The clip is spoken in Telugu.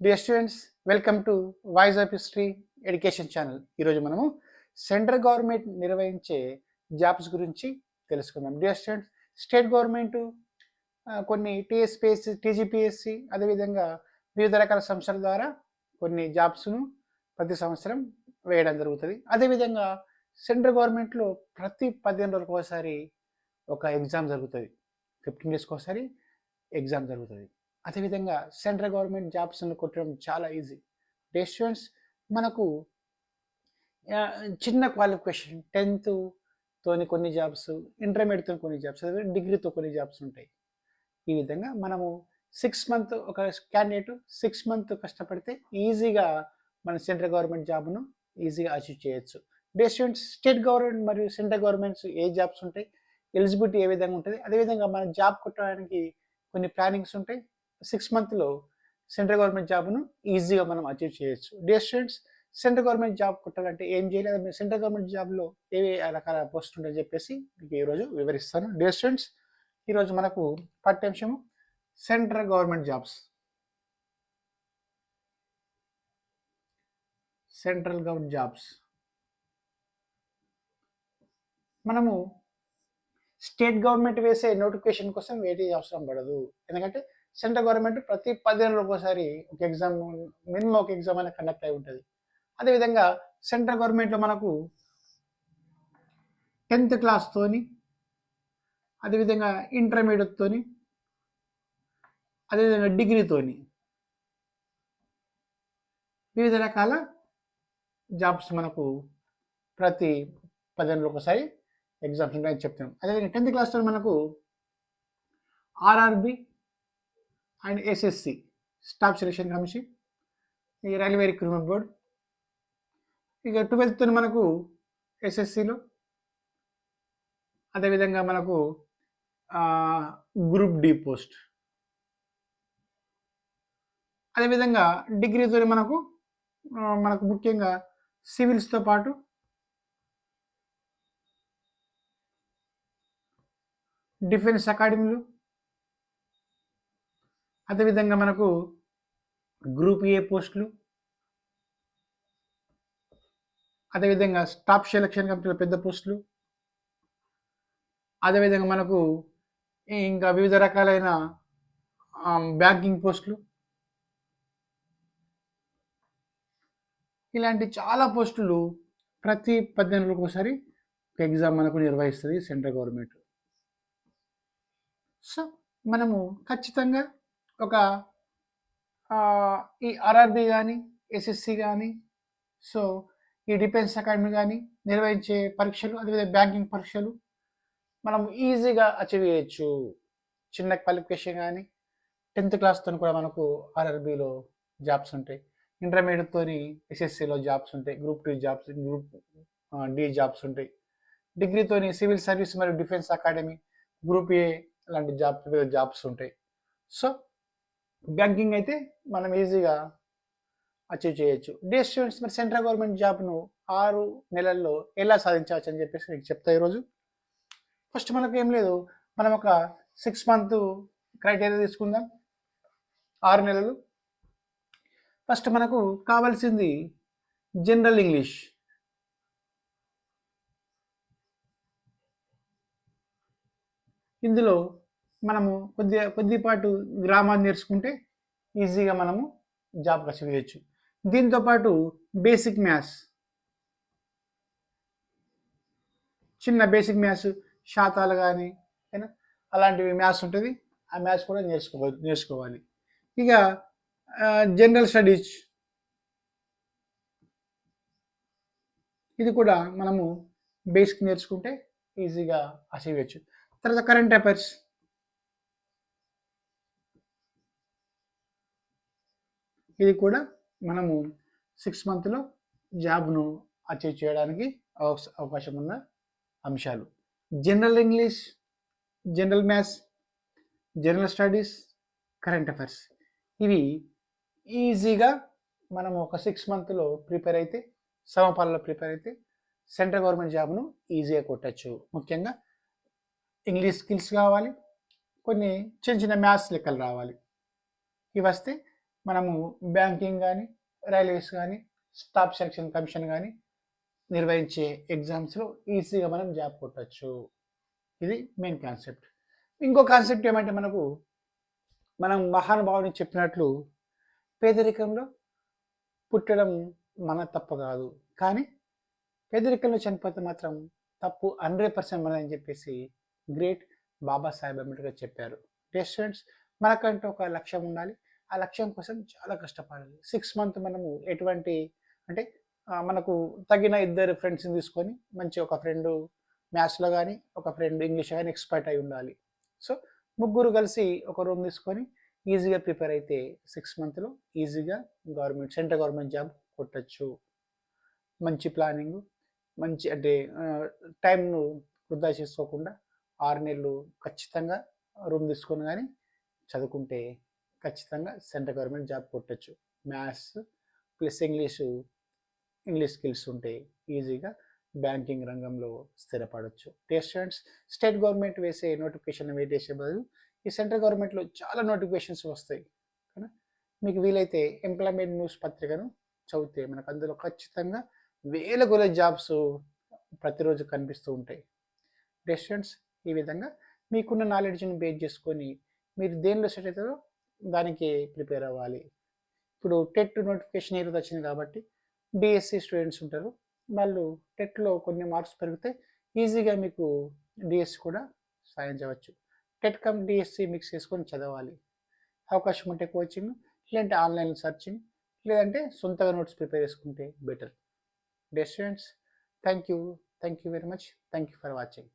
Dear students welcome to voice of history education channel ఈరోజు మనము సెంట్రల్ గవర్నమెంట్ నిర్వహించే జాబ్స్ గురించి తెలుసుకుందాం. డియర్ స్టూడెంట్స్ స్టేట్ గవర్నమెంట్ కొన్ని టీఎస్పిఎస్సి టీజీపీఎస్సి అదేవిధంగా వివిధ రకాల సంస్థల ద్వారా కొన్ని జాబ్స్ను ప్రతి సంవత్సరం వేయడం జరుగుతుంది. అదేవిధంగా సెంట్రల్ గవర్నమెంట్లో ప్రతి పదిహేను రోజులకు ఒకసారి ఒక ఎగ్జామ్ జరుగుతుంది. ఫిఫ్టీన్ డేస్కి ఒకసారి ఎగ్జామ్ జరుగుతుంది. అదేవిధంగా సెంట్రల్ గవర్నమెంట్ జాబ్స్ని కొట్టడం చాలా ఈజీ డే స్టూడెంట్స్ మనకు చిన్న క్వాలిఫికేషన్ టెన్త్ తోని కొన్ని జాబ్స్ ఇంటర్మీడియట్తో కొన్ని జాబ్స్ అదే డిగ్రీతో కొన్ని జాబ్స్ ఉంటాయి. ఈ విధంగా మనము సిక్స్ మంత్ ఒక క్యాండిడేట్ సిక్స్ మంత్ కష్టపడితే ఈజీగా మన సెంట్రల్ గవర్నమెంట్ జాబ్ను ఈజీగా అచీవ్ చేయొచ్చు. డే స్టూడెంట్స్ స్టేట్ గవర్నమెంట్ మరియు సెంట్రల్ గవర్నమెంట్స్ ఏ జాబ్స్ ఉంటాయి? ఎలిజిబిలిటీ ఏ విధంగా ఉంటుంది? అదేవిధంగా మనం జాబ్ కొట్టడానికి కొన్ని ప్లానింగ్స్ ఉంటాయి. సిక్స్ మంత్లో సెంట్రల్ గవర్నమెంట్ జాబ్ను ఈజీగా మనం అచీవ్ చేయొచ్చు. Dear students central government job కొట్టాలంటే ఏం చేయలేదు మీరు సెంట్రల్ గవర్నమెంట్ జాబ్లో ఏ రకాల పోస్ట్ ఉంటాయని చెప్పేసి మీకు ఈరోజు వివరిస్తాను. డియర్ స్టూడెంట్స్ ఈరోజు మనకు పాఠ్యాంశము central government jobs central government jobs మనము స్టేట్ గవర్నమెంట్ వేసే నోటిఫికేషన్ కోసం వెయిట్ అవసరం పడదు. ఎందుకంటే సెంట్రల్ గవర్నమెంట్ ప్రతి పదిహేనులకు ఒకసారి ఒక ఎగ్జామ్ మినిమం ఒక ఎగ్జామ్ అనేది కండక్ట్ అయి ఉంటుంది. అదేవిధంగా సెంట్రల్ గవర్నమెంట్లో మనకు టెన్త్ క్లాస్తోని అదేవిధంగా ఇంటర్మీడియట్తోని అదేవిధంగా డిగ్రీతోని వివిధ రకాల జాబ్స్ మనకు ప్రతి పదిహేనులకు ఒకసారి ఎగ్జామ్స్ ఉంటాయని చెప్తున్నాం. అదేవిధంగా టెన్త్ క్లాస్లో మనకు RRB and SSC staff selection commission ఈ రైల్వే రిక్రూట్మెంట్ బోర్డ్. ఇక ట్వెల్త్ మనకు ఎస్ఎస్సిలో అదేవిధంగా మనకు గ్రూప్ డి పోస్ట్ అదేవిధంగా డిగ్రీతో మనకు మనకు ముఖ్యంగా సివిల్స్తో పాటు డిఫెన్స్ అకాడమీలు అదేవిధంగా మనకు గ్రూప్ ఏ పోస్టులు అదేవిధంగా స్టాఫ్ సెలక్షన్ కమిటీలో పెద్ద పోస్టులు అదేవిధంగా మనకు ఇంకా వివిధ రకాలైన బ్యాంకింగ్ పోస్టులు. ఇలాంటి చాలా పోస్టులు ప్రతి పద్దెనిమిది రోజులకు ఒకసారి ఎగ్జామ్ మనకు నిర్వహిస్తుంది సెంట్రల్ గవర్నమెంట్ సో మనము ఖచ్చితంగా ఒక ఈ ఆర్ఆర్బి కానీ ఎస్ఎస్సి కానీ సో ఈ డిఫెన్స్ అకాడమీ కానీ నిర్వహించే పరీక్షలు అదేవిధంగా బ్యాంకింగ్ పరీక్షలు మనం ఈజీగా అచీవ్ చేయొచ్చు. చిన్న క్వాలిఫికేషన్ కానీ టెన్త్ క్లాస్తో కూడా మనకు ఆర్ఆర్బిలో జాబ్స్ ఉంటాయి. ఇంటర్మీడియట్తో ఎస్ఎస్సిలో జాబ్స్ ఉంటాయి. Group two jobs group D jobs ఉంటాయి. డిగ్రీతోని సివిల్ సర్వీస్ మరియు డిఫెన్స్ అకాడమీ గ్రూప్ ఏ లాంటి జాబ్ జాబ్స్ ఉంటాయి. సో బ్యాంకింగ్ అయితే మనం ఈజీగా అచీవ్ చేయొచ్చు. డే స్టూడెంట్స్ మరి సెంట్రల్ గవర్నమెంట్ జాబ్ను ఆరు నెలల్లో ఎలా సాధించవచ్చు అని చెప్పేసి మీకు చెప్తా ఈరోజు. ఫస్ట్ మనకు ఏం లేదు. మనం ఒక సిక్స్ మంత్ క్రైటీరియా తీసుకుందాం. ఆరు నెలలు. ఫస్ట్ మనకు కావాల్సింది జనరల్ ఇంగ్లీష్ ఇందులో మనము కొద్దిగా కొద్దిపాటు గ్రామాన్ని నేర్చుకుంటే ఈజీగా మనము జాబ్ కసి వేయచ్చు దీంతోపాటు బేసిక్ మ్యాథ్స్ చిన్న బేసిక్ మ్యాథ్స్ శాతాలు కానీ అలాంటివి మ్యాథ్స్ ఉంటుంది. ఆ మ్యాథ్స్ కూడా నేర్చుకో నేర్చుకోవాలి. ఇక జనరల్ స్టడీస్ ఇది కూడా మనము బేసిక్ నేర్చుకుంటే ఈజీగా అసీవ్ చేయొచ్చు. తర్వాత కరెంట్ అఫైర్స్ ఇది కూడా మనము సిక్స్ మంత్లో జాబ్ను అచీవ్ చేయడానికి అవకాశ- అవకాశం ఉన్న అంశాలు. General English general maths general studies current affairs ఇవి ఈజీగా మనం ఒక సిక్స్ మంత్లో ప్రిపేర్ అయితే సమపాలలో ప్రిపేర్ అయితే సెంట్రల్ గవర్నమెంట్ జాబ్ను ఈజీగా కొట్టచ్చు. ముఖ్యంగా ఇంగ్లీష్ స్కిల్స్ కావాలి కొన్ని చిన్న చిన్న మ్యాథ్స్ లెక్కలు రావాలి. ఇవి వస్తే మనము బ్యాంకింగ్ కానీ రైల్వేస్ కానీ స్టాఫ్ సెలక్షన్ కమిషన్ కానీ నిర్వహించే ఎగ్జామ్స్లో ఈజీగా మనం జాబ్ కొట్టచ్చు. ఇది మెయిన్ కాన్సెప్ట్. ఇంకో కాన్సెప్ట్ ఏమంటే మనకు మనం మహానుభావుని చెప్పినట్లు పేదరికంలో పుట్టడం మన తప్పు కాదు. కానీ పేదరికంలో చనిపోతే మాత్రం తప్పు హండ్రెడ్ పర్సెంట్ మనని చెప్పేసి గ్రేట్ బాబాసాహెబ్ అంబేద్కర్ చెప్పారు. డే స్టూడెంట్స్ మనకంటూ ఒక లక్ష్యం ఉండాలి. ఆ లక్ష్యం కోసం చాలా కష్టపడాలి. సిక్స్ మంత్ మనము ఎటువంటి అంటే మనకు తగిన ఇద్దరు ఫ్రెండ్స్ని తీసుకొని మంచి ఒక ఫ్రెండ్ మ్యాథ్స్లో కానీ ఒక ఫ్రెండ్ ఇంగ్లీష్ కానీ ఎక్స్పర్ట్ అయి ఉండాలి. సో ముగ్గురు కలిసి ఒక రూమ్ తీసుకొని ఈజీగా ప్రిపేర్ అయితే సిక్స్ మంత్లో ఈజీగా గవర్నమెంట్ సెంట్రల్ గవర్నమెంట్ జాబ్ కొట్టచ్చు. మంచి ప్లానింగ్ మంచి అంటే టైంను వృధా చేసుకోకుండా ఆరు నెలలు ఖచ్చితంగా రూమ్ తీసుకొని కానీ చదువుకుంటే ఖచ్చితంగా సెంట్రల్ గవర్నమెంట్ జాబ్ కొట్టచ్చు. Maths plus English English skills ఉంటే ఈజీగా బ్యాంకింగ్ రంగంలో స్థిరపడవచ్చు డే స్టూడెంట్స్ స్టేట్ గవర్నమెంట్ వేసే నోటిఫికేషన్ వెయిట్ చేసే బదులు ఈ సెంట్రల్ గవర్నమెంట్లో చాలా నోటిఫికేషన్స్ వస్తాయి. కానీ మీకు వీలైతే ఎంప్లాయ్మెంట్ న్యూస్ పత్రికను చదివితే మనకు అందులో ఖచ్చితంగా వేల కొల జాబ్స్ ప్రతిరోజు కనిపిస్తూ ఉంటాయి. డే స్టూడెంట్స్ ఈ విధంగా మీకున్న నాలెడ్జ్ని బేస్ చేసుకొని మీరు దేనిలో సెట్ అవుతారో దానికి ప్రిపేర్ అవ్వాలి. ఇప్పుడు టెట్ నోటిఫికేషన్ ఈరోజు వచ్చింది కాబట్టి డిఎస్సి స్టూడెంట్స్ ఉంటారు. వాళ్ళు టెట్లో కొన్ని మార్క్స్ పెరిగితే ఈజీగా మీకు డిఎస్సి కూడా సాధించవచ్చు టెట్ కమ్ డిఎస్సి మిక్స్ చేసుకొని చదవాలి. అవకాశం ఉంటే కోచింగ్ లేదంటే ఆన్లైన్ సర్చింగ్ లేదంటే సొంతగా నోట్స్ ప్రిపేర్ చేసుకుంటే better dear students thank you thank you very much thank you for watching